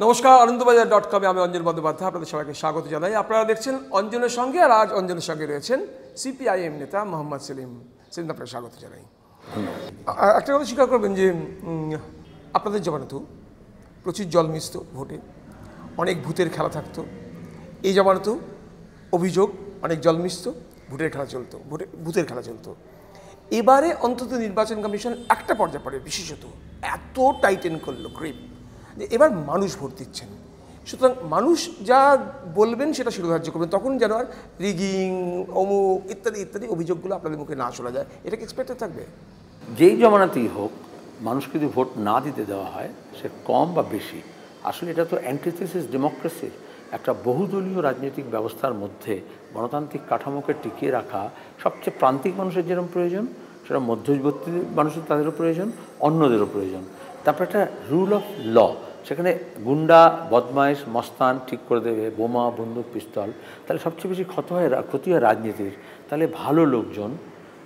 নমস্কার আনন্দবাজার ডট কমে আমি অঞ্জন বন্দ্যোপাধ্যায় আপনাদের সবাইকে স্বাগত জানাই। আপনারা দেখছেন অঞ্জনের সঙ্গে আর আজ অঞ্জনের সঙ্গে রয়েছেন সিপিআইএম নেতা মোহাম্মদ সেলিম। সেলিম আপনাকে স্বাগত জানাই। একটা কথা স্বীকার করবেন যে আপনাদের জমানাতেও প্রচুর জল মিশত ভোটে অনেক ভূতের খেলা থাকতো। এই জমানাতেও অভিযোগ অনেক জল মিশত ভোটের খেলা চলতো ভোটে ভূতের খেলা চলতো। এবারে অন্তত নির্বাচন কমিশন একটা পর্যায়ে পড়ে বিশেষত এত টাইটেন করল গ্রিপ যে এবার মানুষ ভোট দিচ্ছেন। সুতরাং মানুষ যা বলবেন সেটা শিরোধার্য করবেন। তখন যেন আর রিগিং, অমুক ইত্যাদি ইত্যাদি অভিযোগগুলো আপনাদের মুখে না শোনা যায়। এটা এক্সপেক্টেড থাকবে? যেই জমানাতেই হোক, মানুষকে যদি ভোট না দিতে দেওয়া হয়, সে কম বা বেশি। আসলে এটা তো অ্যান্টিথেসিস ডেমোক্রেসির একটা বহুদলীয় রাজনৈতিক ব্যবস্থার মধ্যে গণতান্ত্রিক কাঠামোকে টিকিয়ে রাখা সবচেয়ে প্রান্তিক মানুষের যেরকম প্রয়োজন, সেটা মধ্যবর্তী মানুষের তাদেরও প্রয়োজন, অন্যদেরও প্রয়োজন। তারপর একটা রুল অফ ল সেখানে গুন্ডা, বদমাইশ, মস্তান ঠিক করে দেবে, বোমা, বন্দুক, পিস্তল। তাহলে সবচেয়ে বেশি ক্ষত হয় ক্ষতি হয় রাজনীতির। তাহলে ভালো লোকজন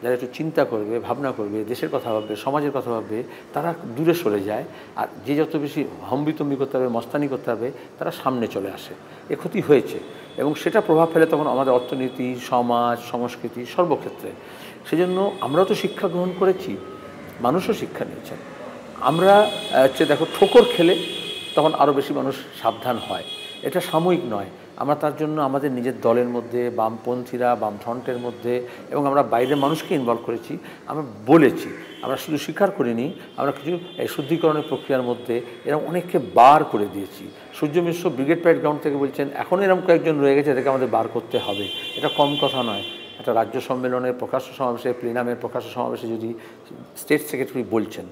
যারা একটু চিন্তা করবে, ভাবনা করবে, দেশের কথা ভাববে, সমাজের কথা ভাববে, তারা দূরে সরে যায়। আর যে যত বেশি হম্বিতম্বি করতে হবে, মস্তানি করতে হবে, তারা সামনে চলে আসে। এ ক্ষতি হয়েছে। এবং সেটা প্রভাব ফেলে তখন আমাদের অর্থনীতি, সমাজ, সংস্কৃতি সর্বক্ষেত্রে। সেজন্য আমরাও তো শিক্ষা গ্রহণ করেছি। মানুষও শিক্ষা নিয়েছেন। আমরা হচ্ছে দেখো ঠোকর খেলে তখন আরও বেশি মানুষ সাবধান হয়। এটা সাময়িক নয়। আমরা তার জন্য আমাদের নিজের দলের মধ্যে, বামপন্থীরা, বামফ্রন্টের মধ্যে এবং আমরা বাইরের মানুষকে ইনভলভ করেছি, আমরা বলেছি। আমরা শুধু স্বীকার করিনি, আমরা কিছু শুদ্ধিকরণের প্রক্রিয়ার মধ্যে এরকম অনেককে বার করে দিয়েছি। Surya Mishra Brigade Parade Ground থেকে বলছেন, এখন এরকম কয়েকজন রয়ে গেছে, এদেরকে আমাদের বার করতে হবে। এটা কম কথা নয়। একটা রাজ্য সম্মেলনের প্রকাশ্য সমাবেশে, প্লিনামের প্রকাশ্য সমাবেশে যদি স্টেট সেক্রেটারি বলছেন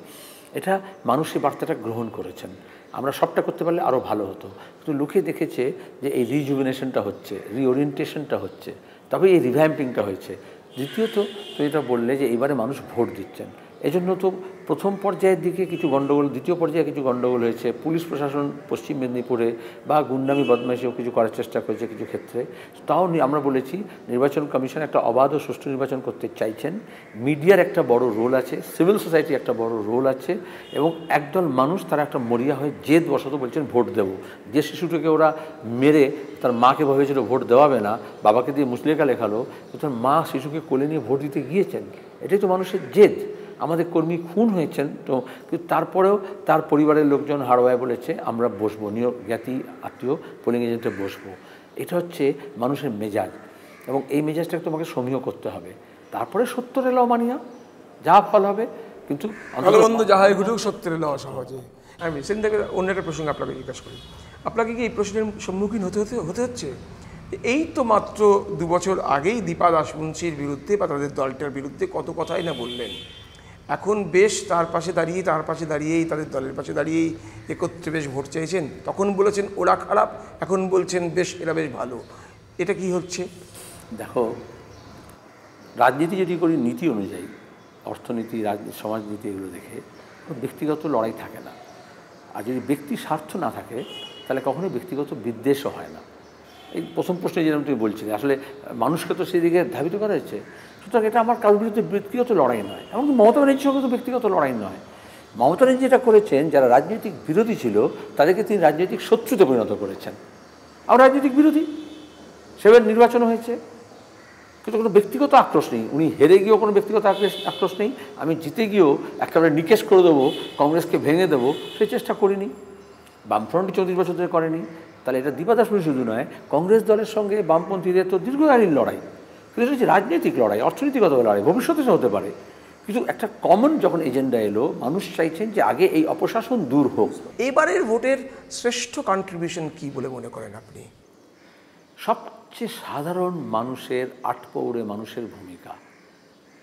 এটা মানুষ এই বার্তাটা গ্রহণ করেছেন। আমরা সবটা করতে পারলে আরও ভালো হতো। কিন্তু লোকে দেখেছে যে এই রিজুভিনেশনটা হচ্ছে রিওরিয়েন্টেশনটা হচ্ছে, তবে এই রিভ্যাম্পিংটা হয়েছে। দ্বিতীয়ত তো এটা বললে যে এবারে মানুষ ভোট দিচ্ছেন। এজন্য তো প্রথম পর্যায়ের দিকে কিছু গণ্ডগোল, দ্বিতীয় পর্যায়ে কিছু গণ্ডগোল হয়েছে। পুলিশ প্রশাসন পশ্চিম মেদিনীপুরে বা গুন্ডামি, বদমাইশিও কিছু করার চেষ্টা করেছে কিছু ক্ষেত্রে। তাও আমরা বলেছি, নির্বাচন কমিশন একটা অবাধ ও সুষ্ঠু নির্বাচন করতে চাইছেন। মিডিয়ার একটা বড় রোল আছে, সিভিল সোসাইটি একটা বড় রোল আছে এবং একদল মানুষ তারা একটা মরিয়া হয়ে জেদ বশত বলছেন, ভোট দেবো। যে শিশুটিকে ওরা মেরে তার মাকে ভেবেছিল ভোট দেওয়াবে না, বাবাকে দিয়ে মুসলিকা লেখালো। তার মা শিশুকে কোলে নিয়ে ভোট দিতে গিয়েছেন। এটাই তো মানুষের জেদ। আমাদের কর্মী খুন হয়েছেন, তো কিন্তু তারপরেও তার পরিবারের লোকজন হারওয়ায় বলেছে, আমরা বসবো নিয়োগ জ্ঞাতি, আত্মীয় পোলিং এজেন্টে বসবো। এটা হচ্ছে মানুষের মেজাজ এবং এই মেজাজটাকে তোমাকে সমীহ করতে হবে। তারপরে সত্তর এলাও মানিয়া, যা ফল হবে, কিন্তু যাহাই ঘটুক, সত্যের এলো সহজে। আমি সেদিন থেকে অন্য একটা প্রসঙ্গে আপনাকে জিজ্ঞাসা করি। আপনাকে কি এই প্রশ্নের সম্মুখীন হতে হতে হতে হচ্ছে? এই তো মাত্র দু বছর আগেই দীপা দাসমুন্সির বিরুদ্ধে বা তাদের দলটার বিরুদ্ধে কত কথাই না বললেন। এখন বেশ তার পাশে দাঁড়িয়ে, তার পাশে দাঁড়িয়েই, তাদের দলের পাশে দাঁড়িয়েই একত্রে বেশ ভোট চাইছেন তখন বলেছেন, ওরা খারাপ। এখন বলছেন, বেশ, এরা বেশ ভালো। এটা কি হচ্ছে? দেখো, রাজনীতি যদি করি, নীতি অনুযায়ী, অর্থনীতি রাজনীতি সমাজনীতি এগুলো দেখে ব্যক্তিগত লড়াই থাকে না। আর যদি ব্যক্তি স্বার্থ না থাকে, তাহলে কখনোই ব্যক্তিগত বিদ্বেষও হয় না। এই প্রথম প্রশ্নে যেরকম তুমি বলছিলে, আসলে মানুষকে তো সেদিকে ধাবিত করা হয়েছে। সুতরাং এটা আমার কারোর বিরুদ্ধে ব্যক্তিগত লড়াই নয়, এমনকি মমতা ব্যানার্জির সঙ্গে তো ব্যক্তিগত লড়াই নয়। মমতা ব্যানার্জি যেটা করেছেন, যারা রাজনৈতিক বিরোধী ছিল, তাদেরকে তিনি রাজনৈতিক শত্রুতে পরিণত করেছেন। আর রাজনৈতিক বিরোধী, সেবার নির্বাচন হয়েছে। কিন্তু কোনো ব্যক্তিগত আক্রোশ নেই। উনি হেরে গিয়েও কোনো ব্যক্তিগত আক্রোশ আক্রোশ নেই। আমি জিতে গিয়েও একেবারে নিকেশ করে দেবো, কংগ্রেসকে ভেঙে দেবো সেই চেষ্টা করিনি। বামফ্রন্ট চৌত্রিশ বছর ধরে করেনি। তাহলে এটা দীপাদাসমণি শুধু নয় কংগ্রেস দলের সঙ্গে বামপন্থীদের তো দীর্ঘকালীন লড়াই। কিন্তু এটা হচ্ছে রাজনৈতিক লড়াই অর্থনৈতিকগত লড়াই ভবিষ্যতে হতে পারে। কিন্তু একটা কমন যখন এজেন্ডা এলো মানুষ চাইছেন যে আগে এই অপশাসন দূর হোক। এবারের ভোটের শ্রেষ্ঠ কন্ট্রিবিউশন কি বলে মনে করেন আপনি? সবচেয়ে সাধারণ মানুষের আটপৌরে মানুষের ভূমিকা।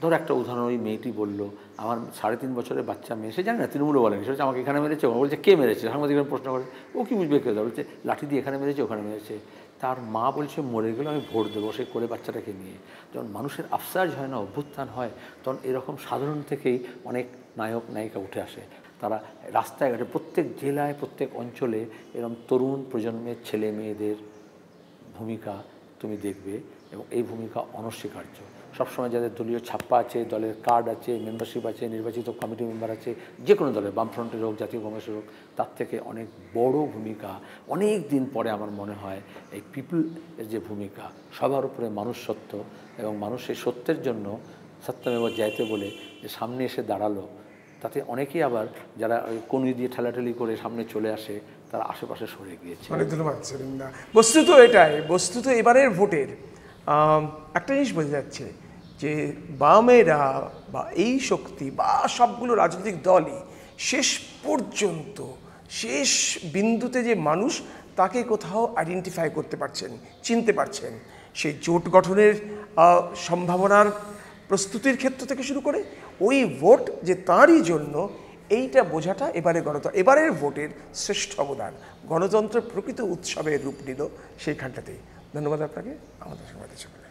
ধর একটা উদাহরণ, ওই মেয়েটি বলল, আমার সাড়ে তিন বছরের বাচ্চা মেয়ে। সে জানে না, তৃণমূলও বলেনি সে আমাকে এখানে মেরেছে? ও বলছে, কে মেরেছে? সাংবাদিকরা প্রশ্ন করে, ও কি বুঝবে কেউ বলছে, লাঠি দিয়ে এখানে মেরেছে, ওখানে মেরেছে। তার মা বলছে, মরে গেলে আমি ভোট দেবো। সে করে বাচ্চাটাকে নিয়ে। যখন মানুষের আফসাজ হয় না, অভ্যুত্থান হয়, তখন এরকম সাধারণ থেকেই অনেক নায়ক, নায়িকা উঠে আসে। তারা রাস্তাঘাটে প্রত্যেক জেলায়, প্রত্যেক অঞ্চলে এরকম তরুণ প্রজন্মের ছেলে মেয়েদের ভূমিকা তুমি দেখবে এবং এই ভূমিকা অনস্বীকার্য। সবসময় যাদের দলীয় ছাপ্পা আছে, দলের কার্ড আছে মেম্বারশিপ আছে, নির্বাচিত কমিটি মেম্বার আছে যে কোনো দলের, বামফ্রন্টের হোক, জাতীয় কংগ্রেসের হোক, তার থেকে অনেক বড় ভূমিকা, অনেক দিন পরে আমার মনে হয় এই পিপল এর যে ভূমিকা, সবার উপরে মানুষ সত্য এবং মানুষ সেই সত্যের জন্য সত্যমেব যাইতে বলে যে সামনে এসে দাঁড়াল, তাতে অনেকেই আবার যারা কনুই দিয়ে ঠেলাঠেলি করে সামনে চলে আসে, তারা আশেপাশে সরে গিয়েছে। অনেক ধন্যবাদ বস্তুত এটাই, বস্তুত এবারের ভোটের একটা জিনিস বোঝা যাচ্ছে যে বামেরা বা এই শক্তি বা সবগুলো রাজনৈতিক দলই শেষ পর্যন্ত, শেষ বিন্দুতে যে মানুষ তাকে কোথাও আইডেন্টিফাই করতে পারছেন, চিনতে পারছেন। সেই জোট গঠনের সম্ভাবনার প্রস্তুতির ক্ষেত্র থেকে শুরু করে ওই ভোট যে তারই জন্য এইটা বোঝাটা এবারে গণতন্ত্র এবারের ভোটের শ্রেষ্ঠ অবদান। গণতন্ত্র প্রকৃত উৎসবের রূপ নিল সেইখানটাতেই। ধন্যবাদ আপনাকে। আমাদের সঙ্গে